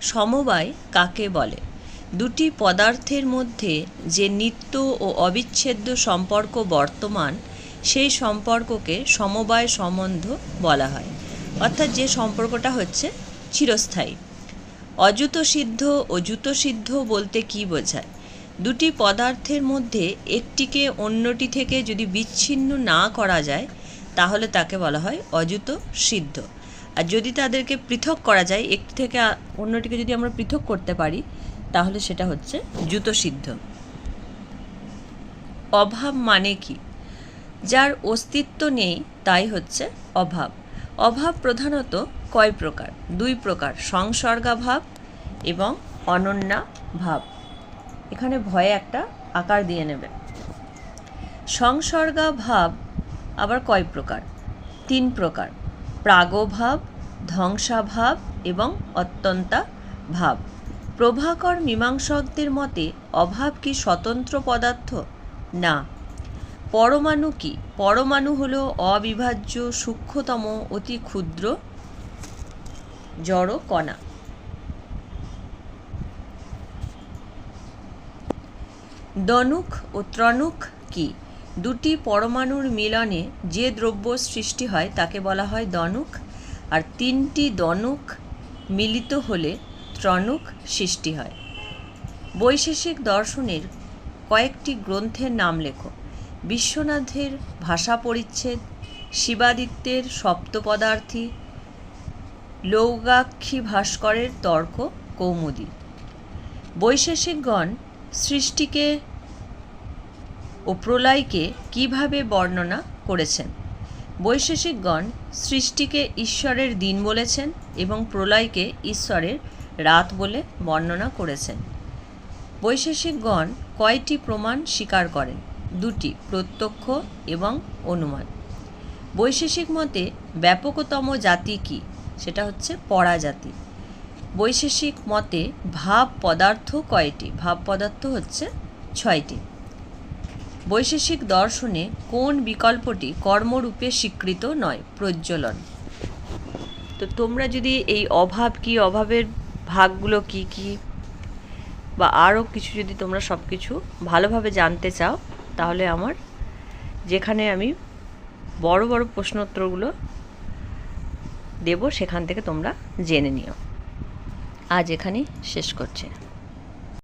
সমবায় কাকে বলে? দুটি পদার্থের মধ্যে যে নিত্য ও অবিচ্ছেদ্য সম্পর্ক বর্তমান, সেই সম্পর্ককে সমবায় সম্বন্ধ বলা হয়। অর্থাৎ যে সম্পর্কটা হচ্ছে চিরস্থায়ী। অযুত সিদ্ধ ও যুত সিদ্ধ বলতে কী বোঝায়? দুটি পদার্থের মধ্যে একটিকে অন্যটি থেকে যদি বিচ্ছিন্ন না করা যায়, তাহলে তাকে বলা হয় অযুত সিদ্ধ। আর যদি তাদেরকে পৃথক করা যায়, একটি থেকে অন্যটিকে যদি আমরা পৃথক করতে পারি, তাহলে সেটা হচ্ছে যুত সিদ্ধ। অভাব মানে কি? যার অস্তিত্ব নেই, তাই হচ্ছে অভাব। অভাব প্রধানত কয় প্রকার? দুই প্রকার, সংসর্গাভাব এবং অনন্যা ভাব এখানে ভয়ে একটা আকার দিয়ে নেবে। সংসর্গা ভাব আবার কয় প্রকার? তিন প্রকার। প্রাগভাব, ধ্বংসাভাব এবং অত্যন্তা ভাব প্রভাকর মীমাংসকদের মতে, অভাব কি স্বতন্ত্র পদার্থ? না। পরমাণু কি? পরমাণু হল অবিভাজ্য, সূক্ষ্মতম, অতি ক্ষুদ্র জড় কণা। দনুক ও ত্রণুক কি? দুটি পরমাণুর মিলনে যে দ্রব্য সৃষ্টি হয় তাকে বলা হয় দনুক, আর তিনটি দনুক মিলিত হলে ত্রণুক সৃষ্টি হয়। বৈশেষিক দর্শনের কয়েকটি গ্রন্থের নাম লেখো। বিশ্বনাথের ভাষা পরিচ্ছেদ, শিবাদিত্যের সপ্তপদার্থী লৌগাক্ষী ভাস্করের তর্ক, কৌমুদী। বৈশেষিকগণ সৃষ্টিকে ও প্রলয়কে কীভাবে বর্ণনা করেছেন? বৈশেষিকগণ সৃষ্টিকে ঈশ্বরের দিন বলেছেন এবং প্রলয়কে ঈশ্বরের রাত বলে বর্ণনা করেছেন। বৈশেষিকগণ কয়টি প্রমাণ স্বীকার করেন? দুটি প্রত্যক্ষ এবং অনুমান। বৈশেষিক মতে ব্যাপকতম জাতি কি? সেটা হচ্ছে পরাজাতি। বৈশেষিক মতে ভাব পদার্থ কয়টি? ভাব পদার্থ হচ্ছে ছয়টি। বৈশেষিক দর্শনে কোন বিকল্পটি কর্মরূপে স্বীকৃত নয়, প্রজ্বলন। তো তোমরা যদি এই অভাব কি, অভাবের ভাগগুলো কি কি বা আরও কিছু যদি তোমরা সব কিছু ভালোভাবে জানতে চাও, তাহলে আমার যেখানে আমি বড় বড় প্রশ্নোত্তরগুলো দেব, সেখান থেকে তোমরা জেনে নিও। আজ এখানেই শেষ করছি।